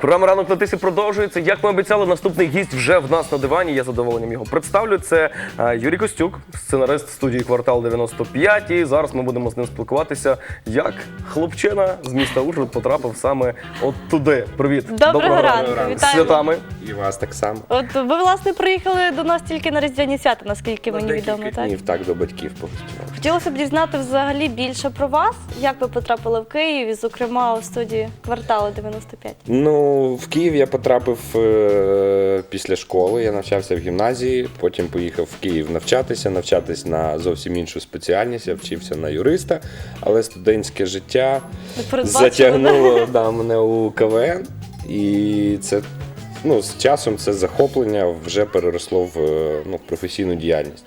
Програма ранок на тисі продовжується. Як ми обіцяли, наступний гість вже в нас на дивані. Я задоволенням його представлю. Це е, Юрій Костюк, сценарист студії Квартал 95. І зараз ми будемо з ним спілкуватися, як хлопчина з міста Ужгород потрапив саме от туди. Привіт, Доброго ранку, З вітаємо. святами. І вас так само. От ви власне приїхали до нас тільки на різдвяні свята, наскільки мені відомо, так? днів так до батьків погостював. Хотілося б дізнати взагалі більше про вас, як ви потрапили в Київ, і, зокрема у студії кварталу 95. Ну, в Київ я потрапив е, після школи. Я навчався в гімназії, потім поїхав в Київ навчатися, навчатись на зовсім іншу спеціальність. Я вчився на юриста, але студентське життя затягнуло да, мене у КВН. І це ну, з часом це захоплення вже переросло в е, ну, в професійну діяльність.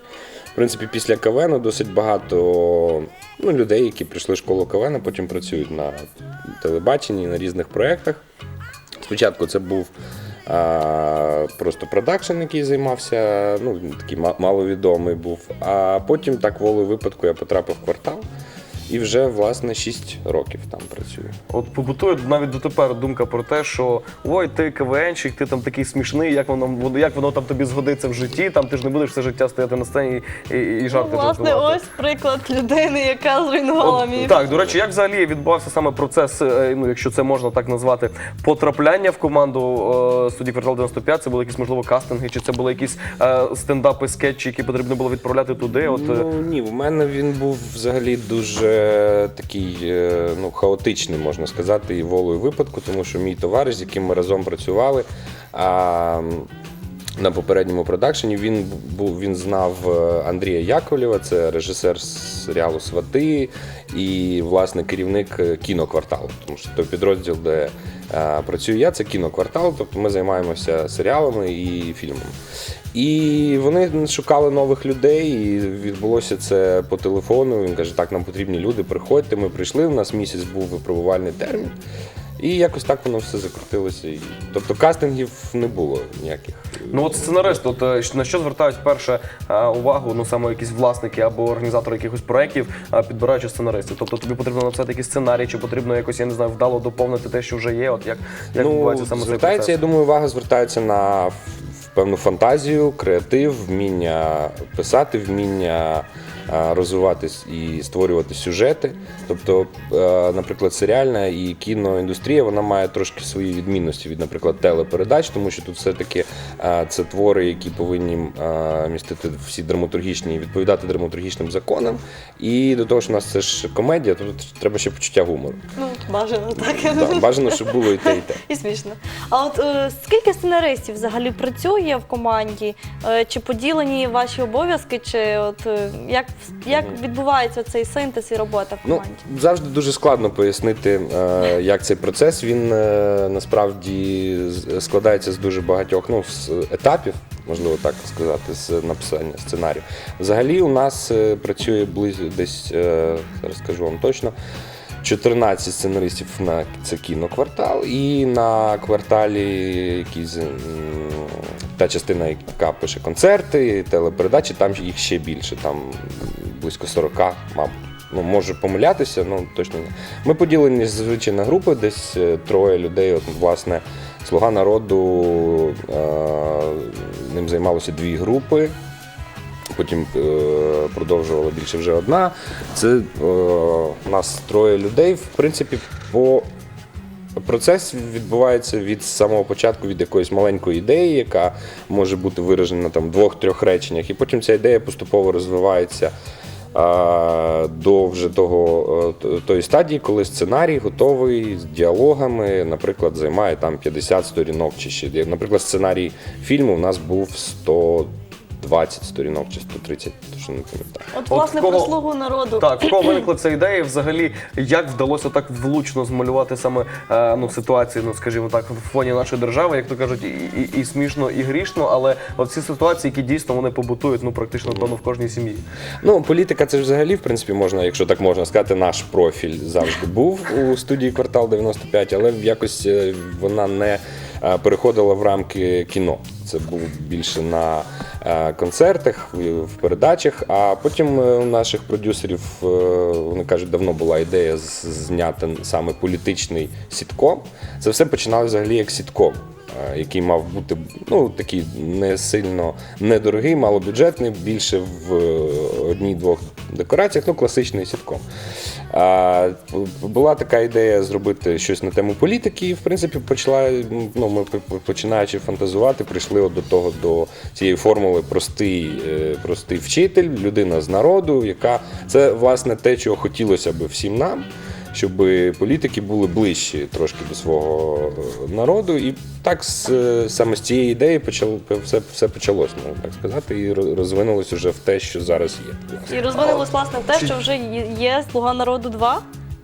Принципі, після КВН досить багато ну, людей, які прийшли в школу КВН, потім працюють на телебаченні, на різних проєктах. Спочатку це був а, просто продакшн, який займався, ну, такий маловідомий був. А потім так волею випадку я потрапив в квартал і вже, власне, 6 років там працюю. От побутує навіть дотепер думка про те, що ой, ти КВНщик, ти там такий смішний, як воно воно- як воно там тобі згодиться в житті, там ти ж не будеш все життя стояти на сцені і, і, і Ну, жарти власне, жартувати. ось приклад людини, яка зруйнувала От, мій. так, до речі, як взагалі відбувався саме процес, е, ну якщо це можна так назвати, потрапляння в команду е, студії квартал 95? Це були якісь можливо кастинги, чи це були якісь е, стендапи, скетчі, які потрібно було відправляти туди? От Ну ні, в мене він був взагалі дуже такий е, ну, хаотичний, можна сказати, і волою випадку, тому що мій товариш, з яким ми разом працювали. А, на попередньому продакшені він був він знав е, Андрія Яковлєва, це режисер серіалу Свати і власне керівник е, кінокварталу. Тому що той підрозділ, де е, працюю я, це кіноквартал, тобто ми займаємося серіалами і фільмами. І вони шукали нових людей, і відбулося це по телефону. Він каже: так, нам потрібні люди, приходьте. Ми прийшли. У нас місяць був випробувальний термін. І якось так воно все закрутилося. І- Тобто кастингів не було ніяких. Ну от сценарист, от е, на що звертають перше е, увагу, ну саме якісь власники або організатори якихось проєктів, е, підбираючи сценаристів. Тобто тобі потрібно написати якийсь сценарій, чи потрібно якось, я не знаю, вдало доповнити те, що вже є. От як, як ну, відбувається саме цей звертається, я думаю, увага звертається на в- в певну фантазію, креатив, вміння писати, вміння е, розвиватись і створювати сюжети. Тобто, е, наприклад, серіальна і кіноіндустрія вона має трошки свої відмінності від, наприклад, телепередач, тому що тут все-таки е, це твори, які повинні містити всі драматургічні, відповідати драматургічним законам. І до того ж, у нас це ж комедія, то тут треба ще почуття гумору. Ну, бажано так. Так, бажано, щоб було і те, і те. І смішно. А от е, скільки сценаристів взагалі працює в команді? Е, чи поділені ваші обов'язки, чи от е, як, як відбувається цей синтез і робота в Ну, команді? завжди дуже складно пояснити, е, як цей процес. Він е, насправді з- складається з дуже багатьох ну, з етапів, можливо так сказати, з написання сценарію. Взагалі, у нас е, працює близько десь, е, зараз скажу вам точно. 14 сценаристів на це кіноквартал, і на кварталі якісь та частина, яка пише концерти, телепередачі, там їх ще більше, там близько 40, мабуть. Ну, можу помилятися, ну точно ні. Ми поділені зазвичай на групи, десь е, троє людей. От, власне, Слуга народу е, ним займалося дві групи. Потім е, продовжувала більше вже одна. Це е, у нас троє людей. В принципі, по Процес відбувається від самого початку від якоїсь маленької ідеї, яка може бути виражена там двох-трьох реченнях, і потім ця ідея поступово розвивається а, до вже того е, тої стадії, коли сценарій готовий з діалогами, наприклад, займає там 50 сторінок чи ще. Наприклад, сценарій фільму у нас був 120 сторінок чи 130, точно не пам'ятаю. От, власне, кого- про слугу народу. Так, в кого виникла ця ідея, взагалі, як вдалося так влучно змалювати саме е, ну, ситуацію, ну скажімо так, в фоні нашої держави, як то кажуть, і, і, і смішно, і грішно, але от ці ситуації, які дійсно вони побутують, ну практично напевно в кожній сім'ї. Ну, політика це ж взагалі, в принципі, можна, якщо так можна сказати, наш профіль завжди був у студії квартал 95, але якось е, вона не е, переходила в рамки кіно. це було більше на концертах, в- передачах. А потім е, у наших продюсерів е, вони кажуть, давно була ідея зняти саме політичний сітком. Це все починалося взагалі як сітком. е, Який мав бути ну такий не сильно недорогий, малобюджетний, більше в е, одній-двох декораціях, ну класичний сітком. А, була така ідея зробити щось на тему політики, і в принципі почала. Ну, ми починаючи фантазувати, прийшли от до того до цієї формули простий, е, простий вчитель, людина з народу, яка це власне те, чого хотілося б всім нам. Щоб політики були ближчі трошки до свого е, народу, і так з, е, саме з цієї ідеї почало все, все почалось, можна так сказати, і роз- розвинулось уже в те, що зараз є. І розвинулось власне в те, що вже є- Слуга народу 2.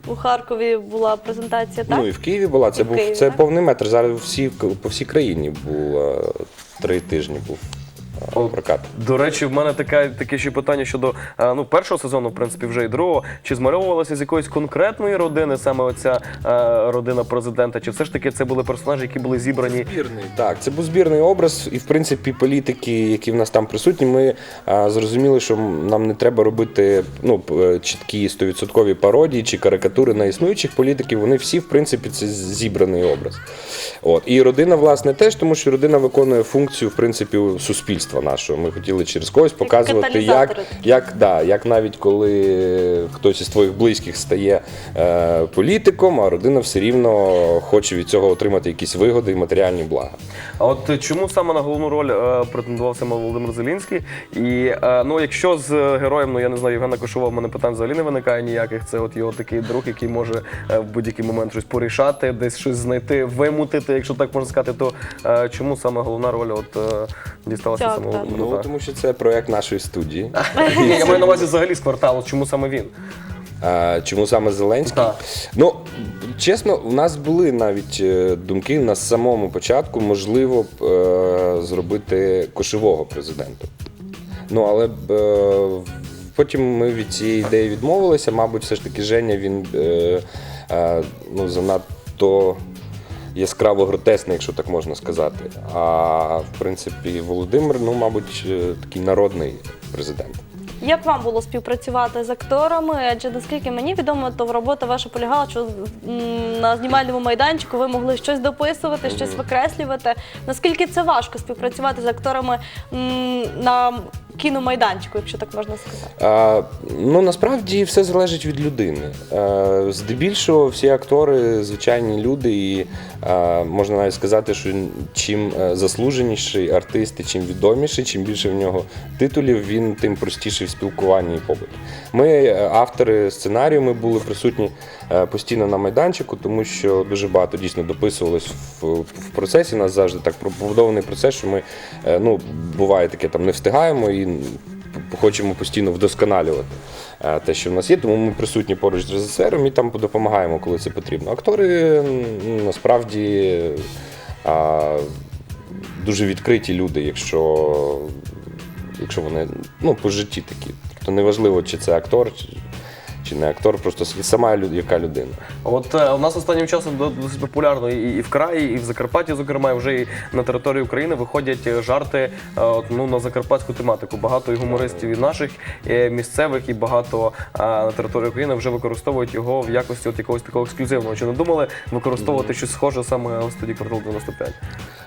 У Харкові була презентація, так? Ну і в Києві була. Це І був Києві, це так? повний метр. Зараз всі по всій країні було три тижні був. Прокат. До речі, в мене таке, таке ще питання щодо е, ну, першого сезону, в принципі, вже і другого. Чи змальовувалося з якоїсь конкретної родини саме оця е, родина президента? Чи все ж таки це були персонажі, які були зібрані? Збірний. Так, це був збірний образ, і в принципі політики, які в нас там присутні, ми а, зрозуміли, що нам не треба робити ну, п- е, чіткі 100% пародії чи карикатури на існуючих політиків. Вони всі, в принципі, це зібраний образ. От. І родина, власне, теж, тому що родина виконує функцію, в принципі, суспільства нашого. Ми хотіли через когось показувати, як, як, да, як навіть коли хтось із твоїх близьких стає е, політиком, а родина все рівно хоче від цього отримати якісь вигоди і матеріальні блага. А от чому саме на головну роль е, претендував саме Володимир Зелінський? І е, ну, якщо з героєм, ну я не знаю, Євгена Кошова, в мене питань взагалі не виникає ніяких. Це от його такий друг, який може е, в будь-який момент щось порішати, десь щось знайти, вимутити, якщо так можна сказати, то е, чому саме головна роль от е, дісталася Так, саме так. Ну, тому що це проект нашої студії. Я маю на увазі взагалі з кварталу. Чому саме він? А, чому саме Зеленський? Так. Ну, чесно, у нас були навіть е, думки на самому початку, можливо, б, е, зробити кошового президента. Ну, але б, е, потім ми від цієї ідеї відмовилися. Мабуть, все ж таки Женя він е, е, ну, занадто яскраво гротесний, якщо так можна сказати. А в принципі, Володимир, ну, мабуть, е, такий народний президент. Як вам було співпрацювати з акторами? Адже наскільки мені відомо, то робота ваша полягала, що на знімальному майданчику ви могли щось дописувати, щось викреслювати. Наскільки це важко співпрацювати з акторами на кіномайданчику, якщо так можна сказати? А, ну насправді все залежить від людини. А, здебільшого всі актори звичайні люди, і а, можна навіть сказати, що чим е, заслуженіший артист і чим відоміший, чим більше в нього титулів, він тим простіший в спілкуванні і побуті. Ми, е, автори сценарію, ми були присутні е, постійно на майданчику, тому що дуже багато дійсно дописувалось в, в процесі. У нас завжди так побудований процес, що ми ну, буває таке там не встигаємо і хочемо постійно вдосконалювати е, те, що в нас є, тому ми присутні поруч з режисером і там допомагаємо, коли це потрібно. Актори насправді дуже відкриті люди, якщо, якщо вони ну, по житті такі. Тобто неважливо, чи це актор, чи, не актор, просто сама лю- яка людина. От е, у нас останнім часом до- досить популярно і, і в краї, і в Закарпатті, зокрема, і вже і на території України виходять е, жарти е, от, ну, на закарпатську тематику. Багато і гумористів і наших і місцевих, і багато е, на території України вже використовують його в якості от якогось такого ексклюзивного. Чи не думали використовувати щось схоже саме у студії квартал 95?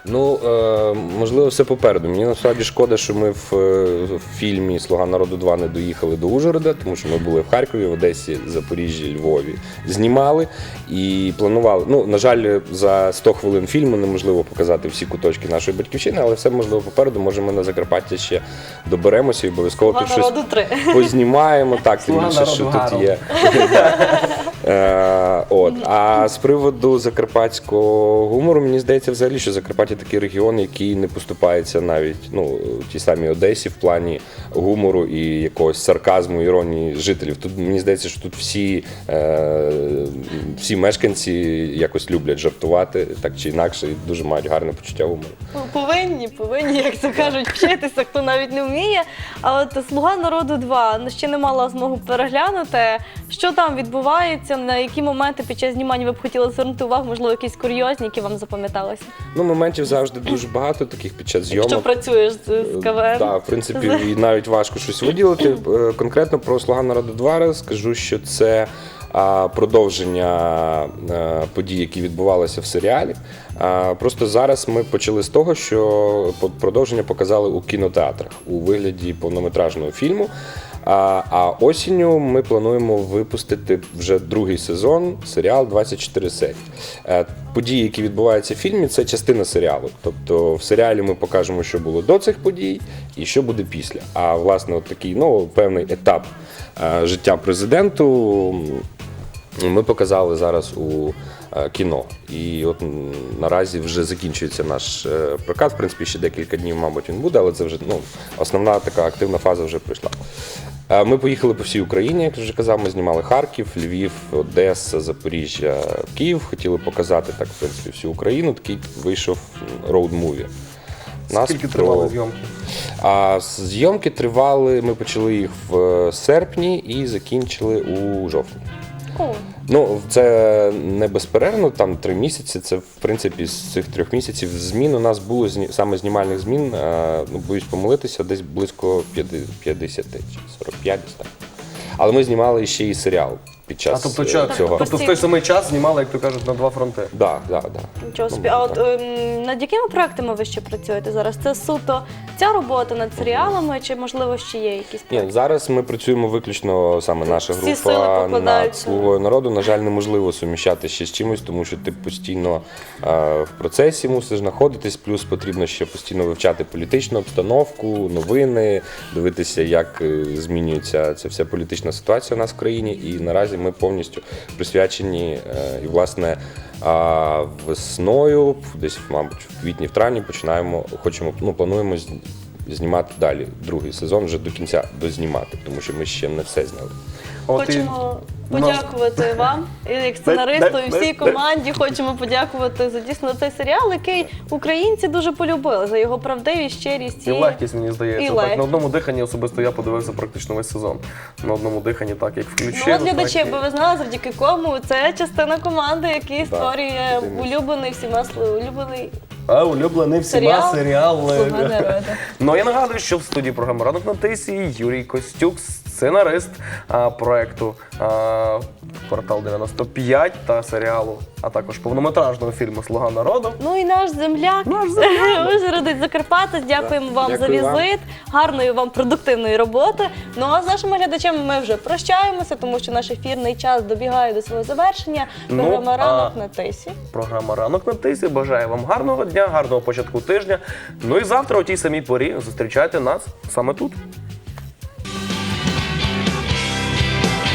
Ну, е, можливо, все попереду. Мені насправді шкода, що ми в, е, в фільмі Слуга народу 2 не доїхали до Ужгорода, тому що ми були в Харкові, в Одесі, Запоріжжі, Львові. Знімали і планували. Ну, на жаль, за 100 хвилин фільму неможливо показати всі куточки нашої батьківщини, але все можливо попереду. Може, ми на Закарпаття ще доберемося і обов'язково тут щось познімаємо. Так, тим більше, що тут є. Е, От. А з приводу закарпатського гумору, мені здається, взагалі, що Закарпаття такий регіон, який не поступається навіть ну, тій самій Одесі в плані гумору і якогось сарказму, іронії жителів. Тут мені здається. Здається, що тут всі, е, всі мешканці якось люблять жартувати так чи інакше, і дуже мають гарне почуття гумору. Повинні, повинні, як то кажуть, вчитися, хто навіть не вміє. А от Слуга народу 2, ну ще не мала змогу переглянути. Що там відбувається, на які моменти під час знімання ви б хотіли звернути увагу, можливо, якісь курйозні, які вам запам'яталися? Ну, моментів завжди дуже багато таких під час зйомок. Якщо працюєш з, з КВН. Так, в принципі, і навіть важко щось виділити. Е, Конкретно про Слуга народу 2 скажу, що це а, продовження е, подій, які відбувалися в серіалі. А, Просто зараз ми почали з того, що по- продовження показали у кінотеатрах у вигляді повнометражного фільму. А, а осінню ми плануємо випустити вже другий сезон, серіал 24 серії. Е, Події, які відбуваються в фільмі, це частина серіалу. Тобто в серіалі ми покажемо, що було до цих подій і що буде після. А власне, от такий ну, певний етап е, життя президенту ми показали зараз у е, кіно. І от наразі вже закінчується наш прокат. В принципі, ще декілька днів, мабуть, він буде, але це вже ну, основна така активна фаза вже пройшла. Ми поїхали по всій Україні, як вже казав, ми знімали Харків, Львів, Одеса, Запоріжжя, Київ. Хотіли показати так, в принципі, всю Україну. Такий вийшов роуд-муві. Скільки про- тривали зйомки? А зйомки тривали, ми почали їх в е, серпні і закінчили у жовтні. Ну, це не безперервно, там три місяці. Це в принципі з цих трьох місяців змін у нас було саме знімальних змін. Ну, боюсь помилитися, десь близько 50 чи 45 десь так. Але ми знімали ще і серіал під А час тобто, е, ча- цього. тобто в той самий час знімали, як то кажуть, на два фронти. Да, да, да. нічого собі. Ну, А от ем, над якими проектами ви ще працюєте зараз? Це суто ця робота над серіалами, чи можливо ще є якісь Ні, проекти? зараз ми працюємо виключно саме наша Всі сили група над слугою народу. На жаль, неможливо суміщати ще з чимось, тому що ти постійно е, в процесі мусиш знаходитись. Плюс потрібно ще постійно вивчати політичну обстановку, новини, дивитися, як е, змінюється ця вся політична ситуація у нас в країні. І наразі ми повністю присвячені і власне. А весною, десь, мабуть, в квітні, в травні починаємо, хочемо, ну плануємо знімати далі другий сезон, вже до кінця дознімати, тому що ми ще не все зняли. От і- Хочемо нас- подякувати вам, і як сценаристу, і всій команді. Хочемо подякувати за дійсно цей серіал, який українці дуже полюбили за його правдивість, щирість І легкість, мені І здається. Так, легкість. на одному диханні особисто я подивився практично весь сезон. На одному диханні, так як включив. Ну, от глядачі, так і- аби ви знали, завдяки кому це частина команди, який Так, створює улюблений всіма улюблений А улюблений всіма серіал серіал. «Слуга народу». Ну я нагадую, що в студії програми Ранок на тисі Юрій Костюк, сценарист а, проекту а, Квартал 95 та серіалу, а також повнометражного фільму Слуга народу. Ну і наш земляк, Наш земляк. Ужгородець Закарпатець. Дякуємо вам Дякую за вам. візит. Гарної вам продуктивної роботи. Ну а з нашими глядачами ми вже прощаємося, тому що наш ефірний час добігає до свого завершення. Ну, Програма а- ранок на тисі. Програма Ранок на тисі. Бажаю вам гарного дня, гарного початку тижня. Ну і завтра о тій самій порі зустрічайте нас саме тут.